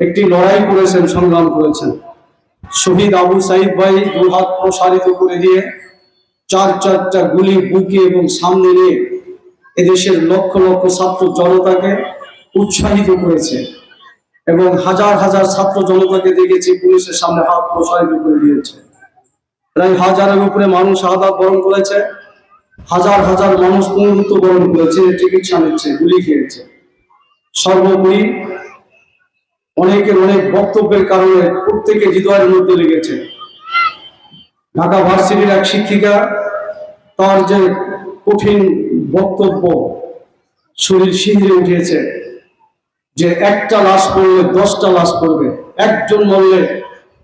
একটি লড়াই করেছেন, সংগ্রাম করেছেন। শহীদ আবু সাইদ ভাই দুহাত প্রসারিত করে দিয়ে চার চারটা গুলি বুকে এবং সামনে নিয়ে এদেশের লক্ষ লক্ষ ছাত্র জনতাকে উৎসাহিত করেছে এবং হাজার হাজার ছাত্র জনতাকে দেখেছি পুলিশের সামনে হাত প্রসারিত করে দিয়েছে। প্রায় হাজারের উপরে মানুষ আঘাত বরণ করেছে, হাজার হাজার মানুষ মৃত্যু বরণ করেছে, চিকিৎসা নিচ্ছে, গুলি খেয়েছে। সর্বোপরি অনেকের অনেক বক্তব্যের কারণে প্রত্যেকে হৃদয়ের মধ্যে লেগেছে। ঢাকা ভার্সিটির এক শিক্ষিকা, তার যে কঠিন বক্তব্য শরীর শিহরে উঠিয়েছে যে একটা লাশ পড়লে দশটা লাশ পড়বে, একজন মরলে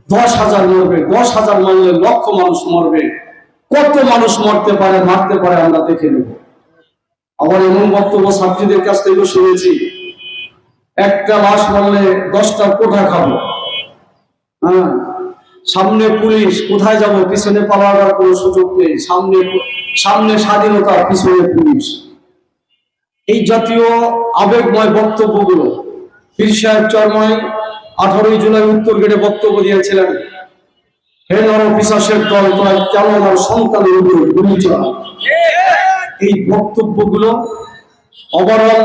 দশ হাজার মরবে দশ হাজার মরলে লক্ষ মানুষ মরবে, কত মানুষ মরতে পারে, মারতে পারে আমরা দেখে নেব। আবার এমন বক্তব্য ছাত্রীদের কাছ থেকেও শুনেছি একটা লাশ মারলে দশটা কোথায় খাব। হ্যাঁ? সামনে পুলিশ, কোথায় যাব? পিছনে পালাবার কোনো সুযোগ নেই। সামনে সামনে স্বাধীনতা, পিছনে পুলিশ। এই জাতীয় আবেগময় বক্তব্যগুলো, পীর সাহেব চরময় আঠারোই জুলাই উত্তর গেটে বক্তব্য দিয়েছিলেন, হে নর পিসাসের দল তোরা কেন আমার সন্তানের উপরে এই বক্তব্যগুলো ওভারঅল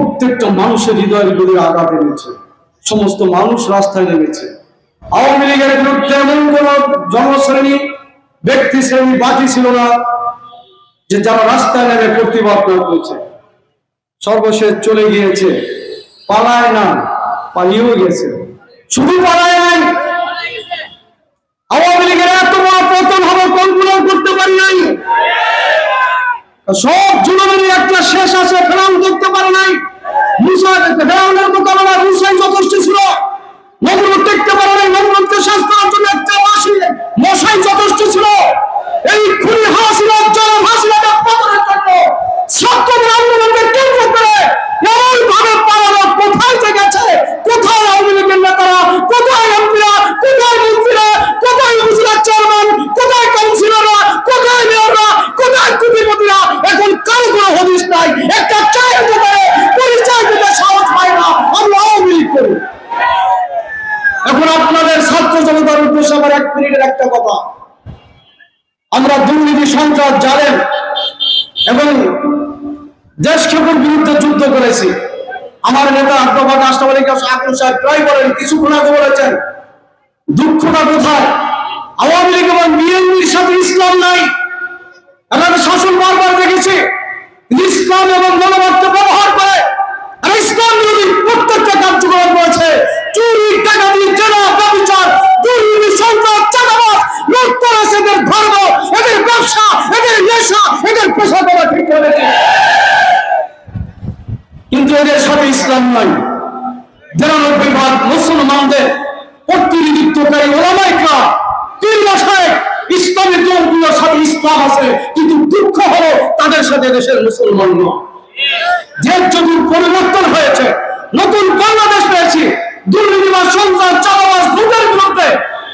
প্রত্যেকটা মানুষের হৃদয়ের ভিতরে আঘাত এনেছে। সমস্ত মানুষ রাস্তায় নেমেছে। আওয়ামী লীগের বিরুদ্ধে এমন কোন জনশ্রেণী, ব্যক্তি শ্রেণি বাকি ছিল না যে যারা রাস্তায় নেমে প্রতিবাদ করেছে। সর্বশেষ চলে গিয়েছে। পালায় না, পালিয়েও গেছে শুধু পালায় নাই। আওয়ামী লীগের এত বড় পতন হবে কল্পনা করতে পারি নাই। সব জুলুমেরই একটা শেষ আছে, ফেরাউন করতে পারে নাই। মুসা ফেরাউনের মোকাবেলা মুসাই যথেষ্ট ছিল নমরুদ দেখতে পারে নাই নমরুদকে শেষ করার জন্য একটা মাসি মশাই যথেষ্ট ছিল এই খুনি হাসিনা জনম হাসিনাকে পতনের জন্য ছাত্রদের আন্দোলনকে কেন্দ্র করে এমন ভাবে পালানো কোথায় যে গেছে কোথায় আওয়ামী লীগের নেতারা কোথায় এমপিরা কোথায় মন্ত্রীরা কোথায় উপজেলা চেয়ারম্যান কোথায় কাউন্সিলররা কোথায় মেয়ররা কোথায় কুটিপতিরা এখন কারও কোনো হদিস নাই একটা চায়ের দোকানে পরিচয় দিতে সাহস পায় না আমরা আওয়ামী লীগ করি এখন আপনাদের ছাত্র জনতার উদ্দেশ্যে আমার এক মিনিটের একটা কথা। আমরা দুর্নীতি, সন্ত্রাস জানেন এবং দেশ বিরুদ্ধে যুদ্ধ করেছি। আমার নেতা আশরাফ আলী আকুল সাহেব বলেন, কিছুক্ষণ আগে বলেছেন, দুঃখটা কোথায়? আওয়ামী লীগ এবং বিএনপির সাথে ইসলাম নাই। আমাদের শাসন বারবার দেখেছি। ইসলাম এবং মনোবাদকে কিন্তু সাথে ইসলাম নাই। নিরানব্বই ভাগ মুসলমানদের প্রতিনিধিত্বকারী ওলামাইকা। তিন মাসায় ইসলামী দলগুলোর সাথে ইসলাম আছে, কিন্তু দুঃখ হলো তাদের সাথে দেশের মুসলমান নয়। যে যুগের পরিবর্তন হয়েছে। নতুন বাংলাদেশ পেয়েছি। দুর্নীতিবাদ সন্ত্রাস চালাবাস লুটের বিরুদ্ধে,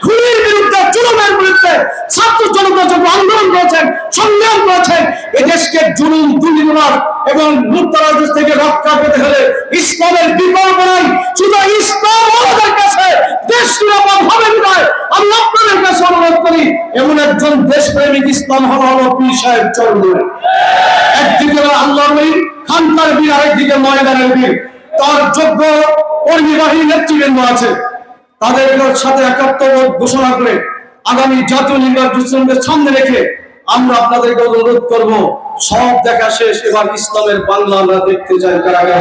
খুনির বিরুদ্ধে জুলুমের বিরুদ্ধে ছাত্র জনতা যখন এদেশকে জুলুম, দুর্নীতিবাদ এবং মুক্তারাজ থেকে রক্ষা পেতে হলে ইসলামের বিকল্প নাই। শুধু ইসলাম আমাদের কাছে দেশ নিরাপদ হবে বিদায় আমি আপনাদের কাছে অনুরোধ করি, এমন একজন দেশপ্রেমিক ইসলাম হলো হলো পীর সাহেব চরমে একদিকে আল্লাহর বীর খানকার বীর, আরেকদিকে ময়দানের বীর। তার যোগ্য কর্মী বাহিনী নেতৃবৃন্দ আছে। তাদের সাথে একাত্ম ঘোষণা করে আগামী জাতীয় নির্বাচনের সামনে রেখে আমরা আপনাদেরকে অনুরোধ করব সব দেখা শেষ এবার ইসলামের বাংলা আমরা দেখতে চাই কারাগার।